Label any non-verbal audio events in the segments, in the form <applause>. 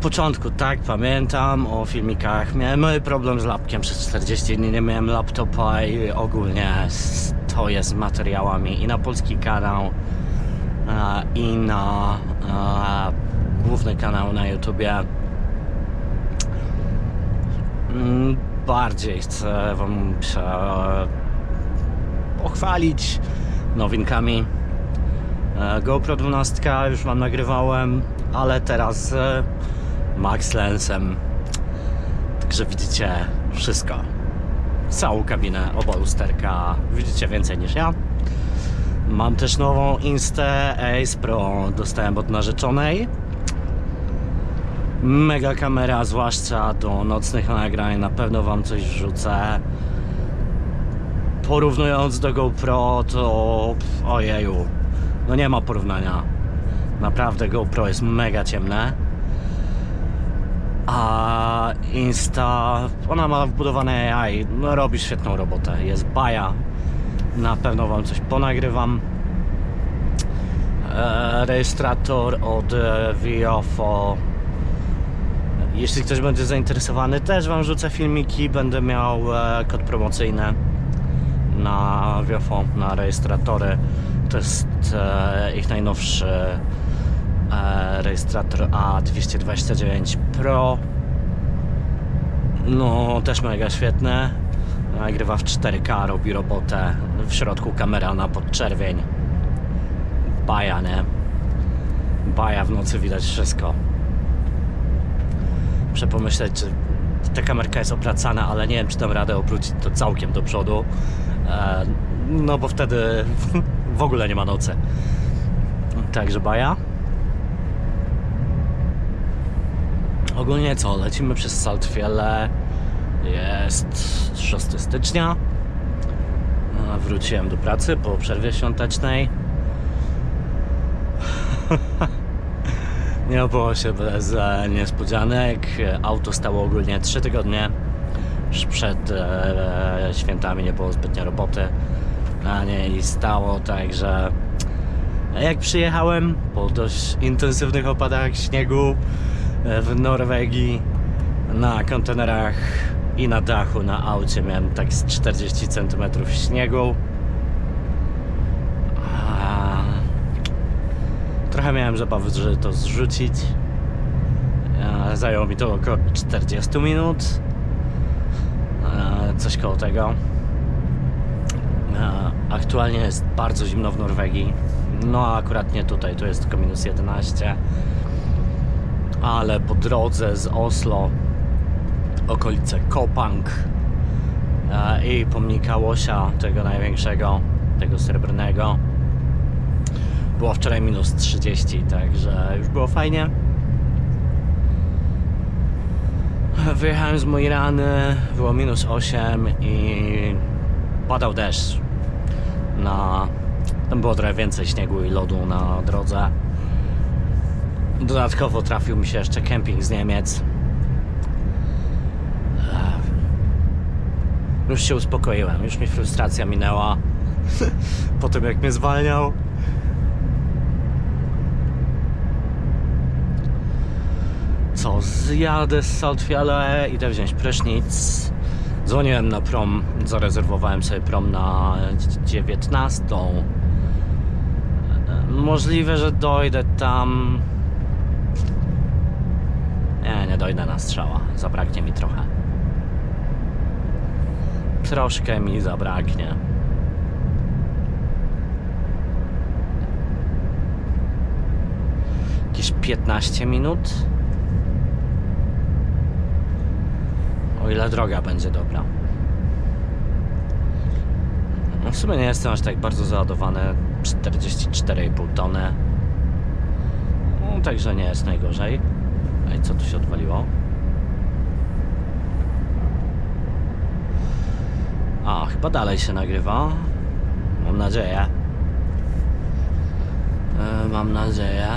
Początku, tak, pamiętam o filmikach. Miałem problem z lapkiem. Przez 40 dni nie miałem laptopa i ogólnie stoję z materiałami i na polski kanał, e, i na e, główny kanał na YouTubie. Mm, Bardziej chcę Wam pochwalić nowinkami. E, GoPro 12 już Wam nagrywałem, ale teraz Max Lensem. Także widzicie wszystko. Całą kabinę, oba lusterka. Widzicie więcej niż ja. Mam też nową Insta Ace Pro. Dostałem od narzeczonej. Mega kamera, zwłaszcza do nocnych nagrań. Na pewno Wam coś wrzucę. Porównując do GoPro, to ojeju, no nie ma porównania. Naprawdę GoPro jest mega ciemne. A Insta, ona ma wbudowane AI, no robi świetną robotę. Jest baja. Na pewno wam coś ponagrywam. E, rejestrator od e, Viofo. Jeśli ktoś będzie zainteresowany, też wam rzucę filmiki. Będę miał e, kod promocyjny na Viofo, na rejestratory. To jest e, ich najnowszy rejestrator A229 Pro. No, też mega świetne. Nagrywa w 4K, robi robotę. W środku kamera na podczerwień. Baja, nie? Baja w nocy widać wszystko. Muszę pomyśleć, czy ta kamerka jest obracana, ale nie wiem, czy dam radę obrócić to całkiem do przodu. E, no bo wtedy <laughs> w ogóle nie ma nocy. Także baja. Ogólnie co, lecimy przez Saltwiele. Jest 6 stycznia. E, Wróciłem do pracy po przerwie świątecznej. <laughs> Nie było się bez e, niespodzianek. Auto stało ogólnie 3 tygodnie. Przed e, świętami nie było zbytnio roboty na niej stało, także jak przyjechałem po dość intensywnych opadach śniegu e, w Norwegii na kontenerach i na dachu na aucie miałem tak z 40 cm śniegu. Trochę miałem zabawy, żeby to zrzucić. E, Zajęło mi to około 40 minut. E, Coś koło tego. E, Aktualnie jest bardzo zimno w Norwegii. No a akurat nie tutaj, tu jest tylko minus 11. Ale po drodze z Oslo, okolice Kopang e, i pomnika Łosia, tego największego, tego srebrnego, było wczoraj minus 30, także już było fajnie. Wyjechałem z mojej rany, było minus 8 i padał deszcz. Na, tam było trochę więcej śniegu i lodu na drodze. Dodatkowo trafił mi się jeszcze kemping z Niemiec. Już się uspokoiłem, już mi frustracja minęła <laughs> po tym jak mnie zwalniał. Co, zjadę z Saltfiele, idę wziąć prysznic. Dzwoniłem na prom, zarezerwowałem sobie prom na 19. Możliwe, że dojdę tam. Nie, nie dojdę na strzała. Zabraknie mi trochę. Troszkę mi zabraknie. Jakieś 15 minut. O ile droga będzie dobra. No w sumie nie jestem aż tak bardzo załadowany. 44,5 tony. No, także nie jest najgorzej. Ej, co tu się odwaliło? A, chyba dalej się nagrywa. Mam nadzieję. E, mam nadzieję.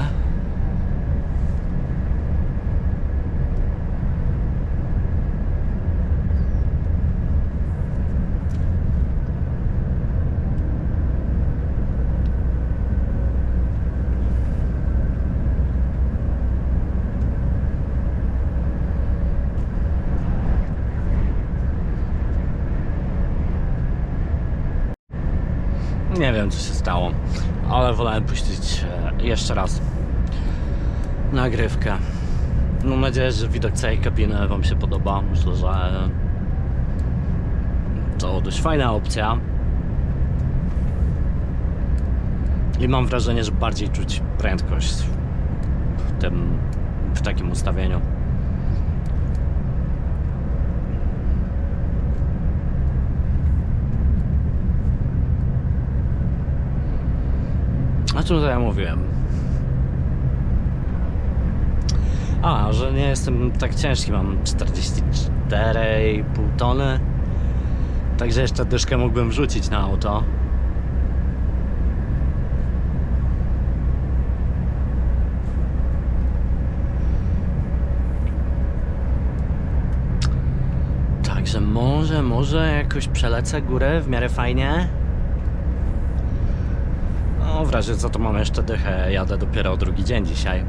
Nie wiem co się stało, ale wolałem puścić e, jeszcze raz nagrywkę. Mam nadzieję, że widok całej kabiny Wam się podoba. Myślę, że to dość fajna opcja. I mam wrażenie, że bardziej czuć prędkość w tym, w takim ustawieniu. A czym to ja mówiłem? A, że nie jestem tak ciężki, mam 44,5 tony. Także jeszcze dyszkę mógłbym wrzucić na auto. Także może, może jakoś przelecę górę w miarę fajnie. W razie co to mam jeszcze dychę, jadę dopiero drugi dzień dzisiaj.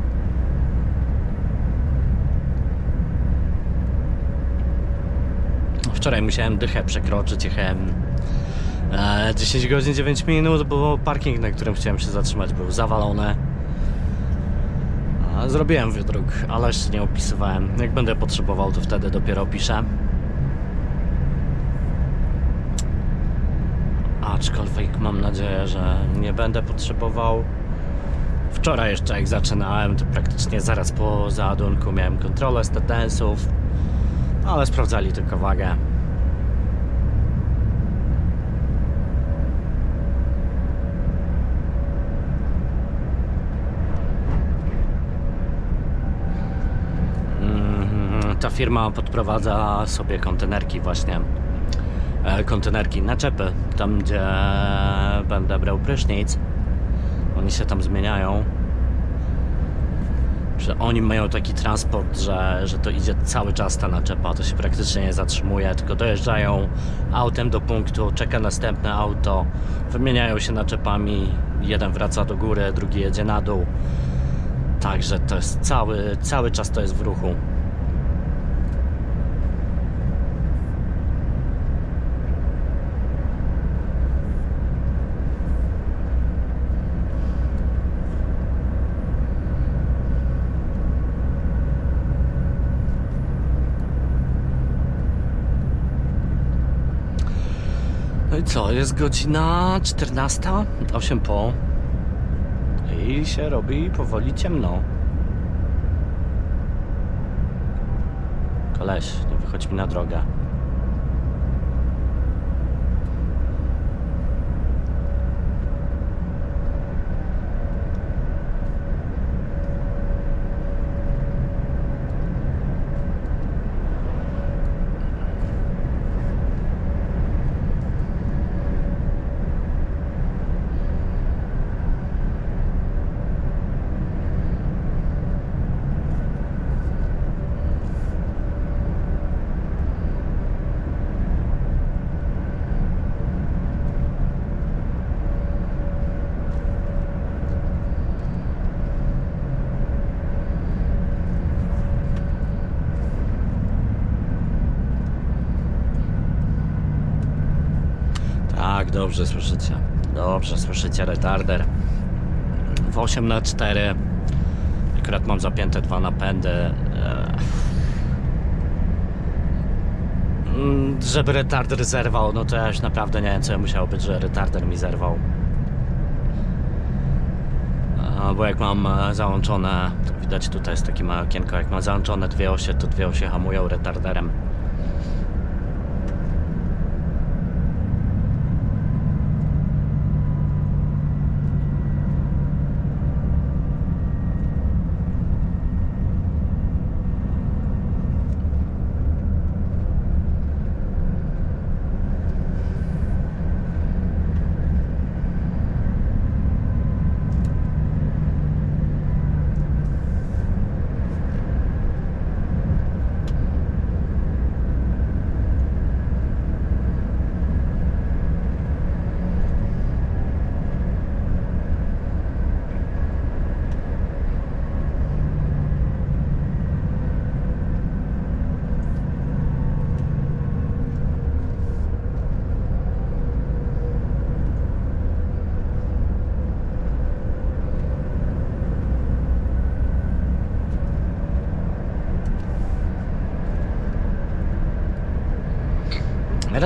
Wczoraj musiałem dychę przekroczyć, jechałem e, 10 godzin 9 minut, bo parking, na którym chciałem się zatrzymać był zawalony. A, Zrobiłem wydruk, ale jeszcze nie opisywałem. Jak będę potrzebował, to wtedy dopiero opiszę. Aczkolwiek mam nadzieję, że nie będę potrzebował. Wczoraj jeszcze jak zaczynałem, to praktycznie zaraz po załadunku miałem kontrolę statensów, ale sprawdzali tylko wagę. Mhm, Ta firma podprowadza sobie kontenerki właśnie e, kontenerki, naczepy, tam gdzie będę brał prysznic. Oni się tam zmieniają. Że oni mają taki transport, że, że to idzie cały czas ta naczepa, to się praktycznie nie zatrzymuje, tylko dojeżdżają autem do punktu, czeka następne auto, wymieniają się naczepami, jeden wraca do góry, drugi jedzie na dół. Także to jest cały, cały czas to jest w ruchu. Co, jest godzina 14, 8 po i się robi powoli ciemno. Koleś, nie wychodź mi na drogę. Tak, dobrze słyszycie. Dobrze słyszycie, retarder. W 8 na 4 Akurat mam zapięte dwa napędy. Eee. Mm, Żeby retarder zerwał, no to ja już naprawdę nie wiem, co musiało być, że retarder mi zerwał. A, Bo jak mam e, załączone, widać tutaj jest takie małe okienko, jak mam załączone dwie osie, to dwie osie hamują retarderem.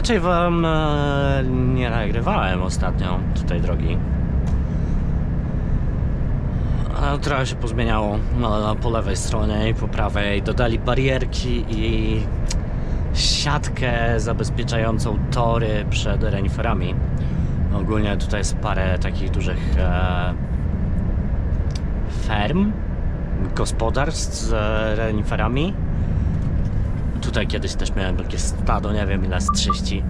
Raczej wam e, nie nagrywałem ostatnio tutaj drogi. Trochę się pozmieniało no, po lewej stronie i po prawej. Dodali barierki i siatkę zabezpieczającą tory przed reniferami. Ogólnie tutaj jest parę takich dużych e, ferm, gospodarstw z reniferami. Tutaj kiedyś też miałem takie stado, nie wiem ile, z 30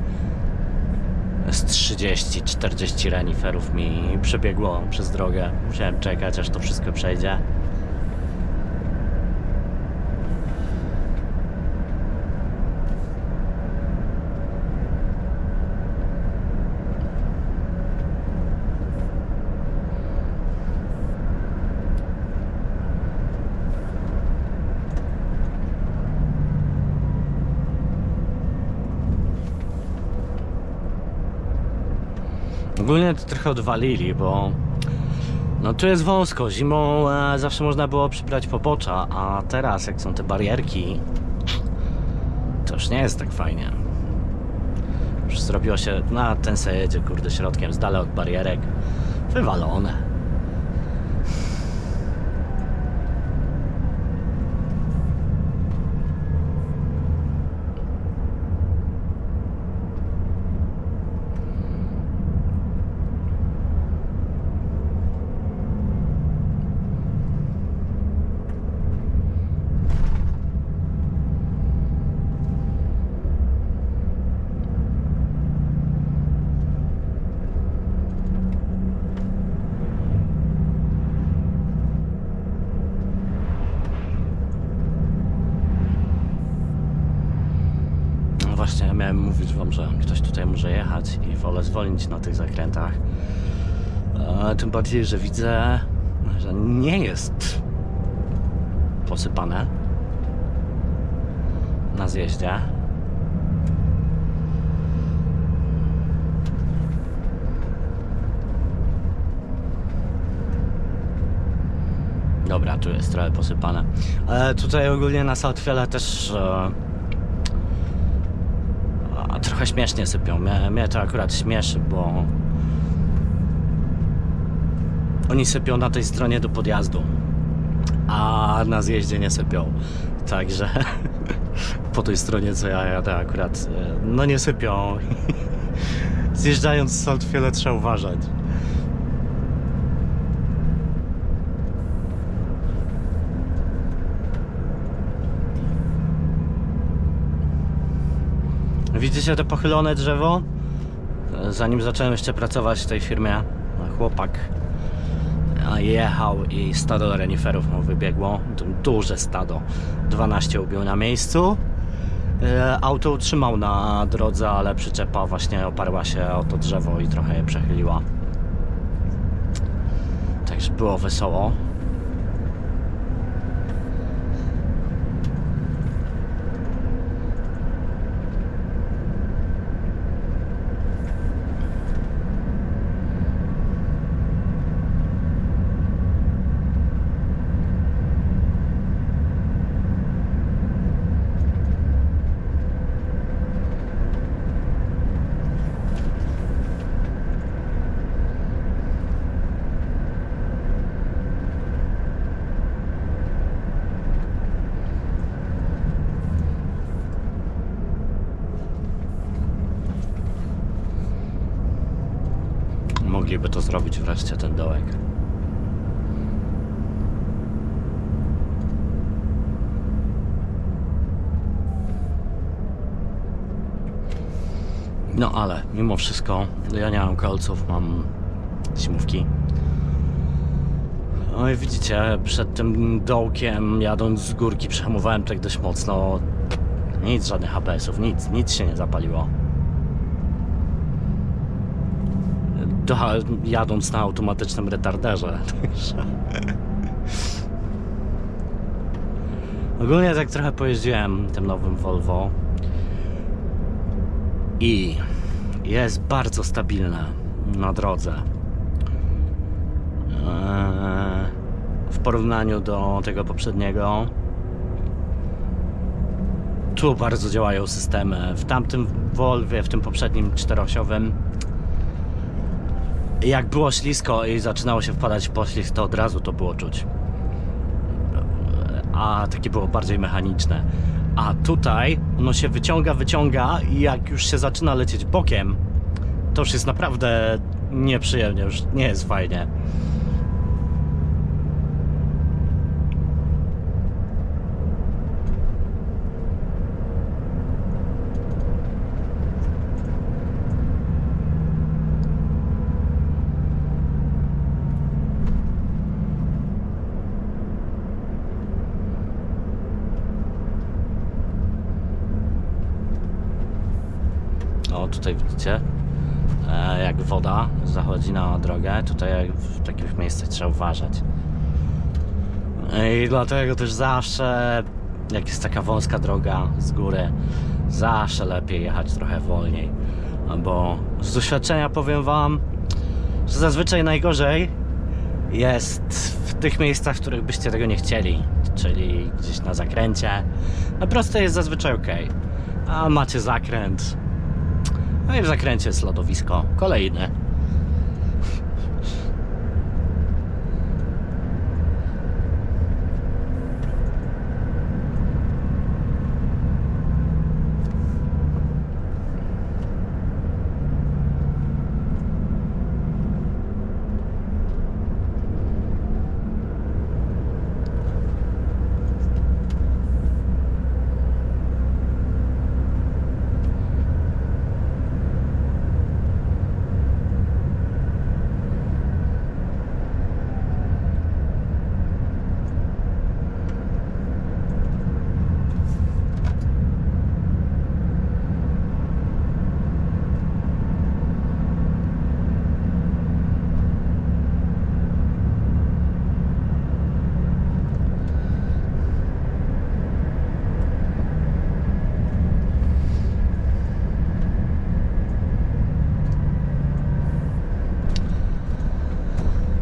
z 30-40 reniferów mi przebiegło przez drogę. Musiałem czekać, aż to wszystko przejdzie. Ogólnie to trochę odwalili, bo no tu jest wąsko. Zimą e, zawsze można było przybrać pobocza, a teraz jak są te barierki, to już nie jest tak fajnie. Już zrobiło się, na ten se jedzie kurde środkiem, z dala od barierek, wywalone. No właśnie, ja miałem mówić wam, że ktoś tutaj może jechać i wolę zwolnić na tych zakrętach. E, tym bardziej, że widzę, że nie jest posypane na zjeździe. Dobra, tu jest trochę posypane. Ale tutaj ogólnie na Southfiele też e, trochę śmiesznie sypią. Mnie, mnie to akurat śmieszy, bo oni sypią na tej stronie do podjazdu, a na zjeździe nie sypią. Także <laughs> po tej stronie, co ja jadę akurat, e, no nie sypią. <laughs> Zjeżdżając z Southfiele trzeba uważać. Widzicie to pochylone drzewo? Zanim zacząłem jeszcze pracować w tej firmie, chłopak jechał i stado reniferów mu wybiegło. Duże stado. 12 ubił na miejscu. E, Auto utrzymał na drodze, ale przyczepa właśnie oparła się o to drzewo i trochę je przechyliła. Także było wesoło. Mogliby to zrobić wreszcie ten dołek. No ale mimo wszystko ja nie mam kolców, mam zimówki. No i widzicie, przed tym dołkiem jadąc z górki przehamowałem tak dość mocno. Nic, żadnych ABS-ów, nic, nic się nie zapaliło. Do, jadąc na automatycznym retarderze. <laughs> Ogólnie tak trochę pojeździłem tym nowym Volvo i jest bardzo stabilne na drodze. Eee, W porównaniu do tego poprzedniego tu bardzo działają systemy. W tamtym Volvie, w tym poprzednim czterosiowym, jak było ślisko i zaczynało się wpadać w poślizg, to od razu to było czuć. A takie było bardziej mechaniczne. A tutaj ono się wyciąga, wyciąga i jak już się zaczyna lecieć bokiem, to już jest naprawdę nieprzyjemnie, już nie jest fajnie. O, tutaj widzicie, e, jak woda zachodzi na drogę. Tutaj w takich miejscach trzeba uważać. I dlatego też zawsze, jak jest taka wąska droga z góry, zawsze lepiej jechać trochę wolniej. Bo z doświadczenia powiem Wam, że zazwyczaj najgorzej jest w tych miejscach, w których byście tego nie chcieli, czyli gdzieś na zakręcie. Na proste jest zazwyczaj ok, a macie zakręt, no i w zakręcie jest lodowisko. Kolejne.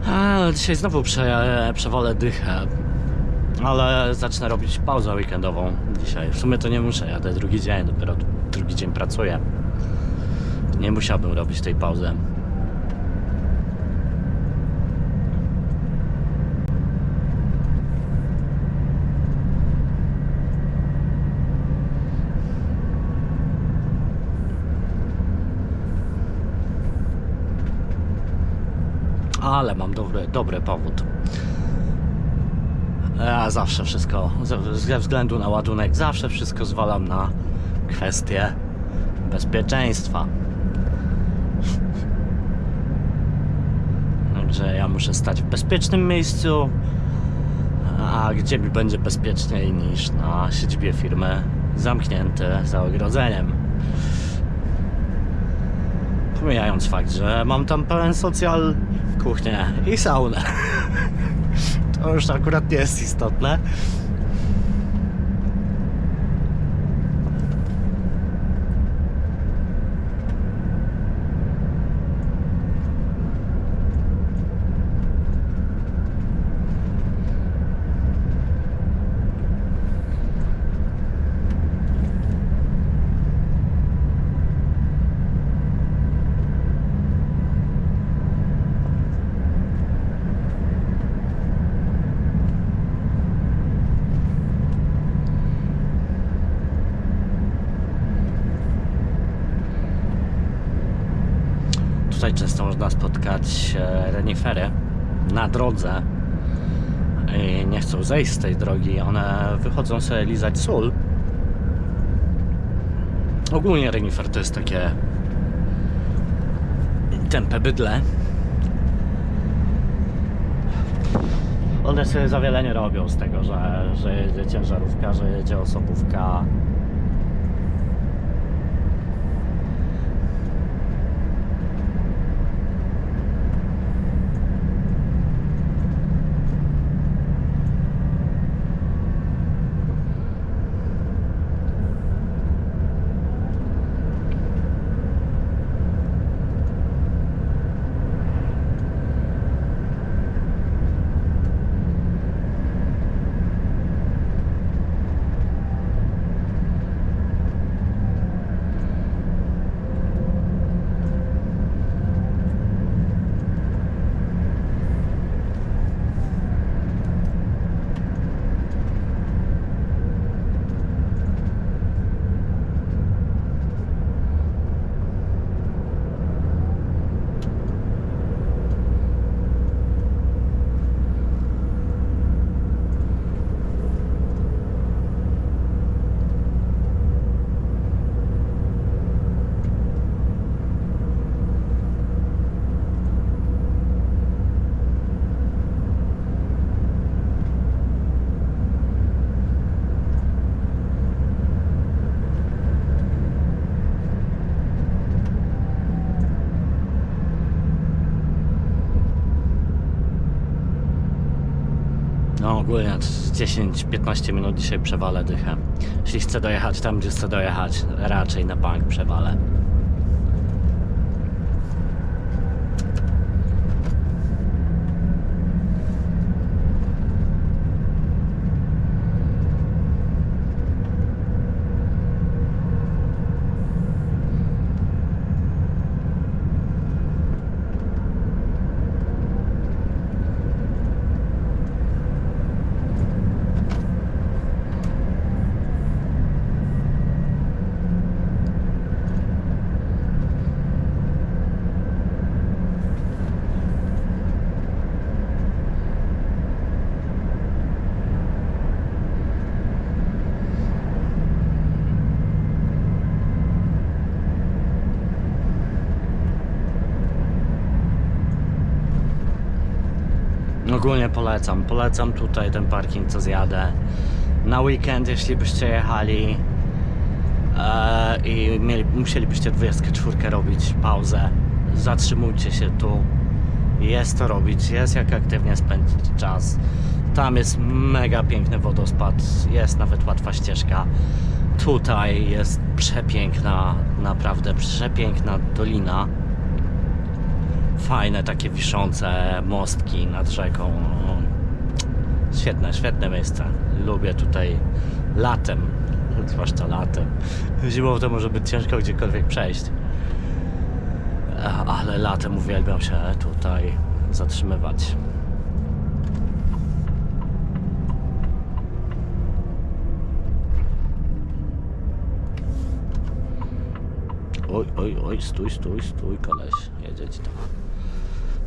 A, dzisiaj znowu prze, przewolę dychę. Ale zacznę robić pauzę weekendową dzisiaj. W sumie to nie muszę, jadę drugi dzień, dopiero drugi dzień pracuję. Nie musiałbym robić tej pauzy. Ale mam dobry, dobry powód. Ja zawsze wszystko, ze- względu na ładunek, zawsze wszystko zwalam na kwestię bezpieczeństwa. Także ja muszę stać w bezpiecznym miejscu, a gdzie mi będzie bezpieczniej niż na siedzibie firmy zamknięte za ogrodzeniem. Pomijając fakt, że mam tam pełen socjal, kuchnię i saunę. <laughs> To już akurat nie jest istotne. Często można spotkać e, renifery na drodze i nie chcą zejść z tej drogi. One wychodzą sobie lizać sól. Ogólnie renifer to jest takie tępe bydle. One sobie za wiele nie robią z tego, że, że jedzie ciężarówka, że jedzie osobówka. Ogólnie 10-15 minut dzisiaj przewalę dychę. Jeśli chcę dojechać tam, gdzie chcę dojechać, raczej na bank przewalę. Ogólnie polecam, polecam tutaj ten parking, co zjadę. Na weekend, jeśli byście jechali e, i mieli, musielibyście 24 robić pauzę, zatrzymujcie się tu. Jest to robić, jest jak aktywnie spędzić czas. Tam jest mega piękny wodospad, jest nawet łatwa ścieżka. Tutaj jest przepiękna, naprawdę przepiękna dolina fajne takie wiszące mostki nad rzeką. Świetne, świetne miejsce. Lubię tutaj latem, <laughs> zwłaszcza latem. Zimą to może być ciężko gdziekolwiek przejść. E, Ale latem uwielbiam się tutaj zatrzymywać. Oj, oj, oj, stój, stój, stój, koleś. Jedzie ci tam.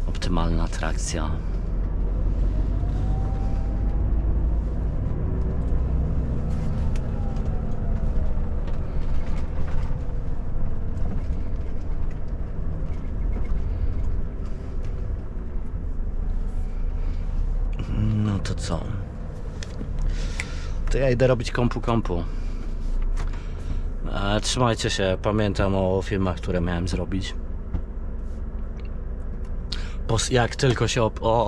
Optymalna trakcja. No to co? To ja idę robić kompu kompu. E, trzymajcie się, pamiętam o filmach, które miałem zrobić. Jak tylko się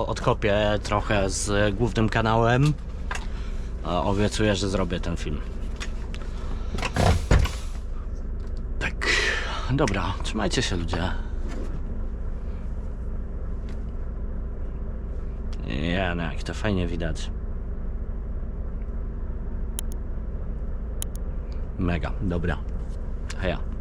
odkopię trochę z głównym kanałem, obiecuję, że zrobię ten film. Tak, dobra, trzymajcie się ludzie. Ja, no jak to fajnie widać. Mega, dobra. Heja.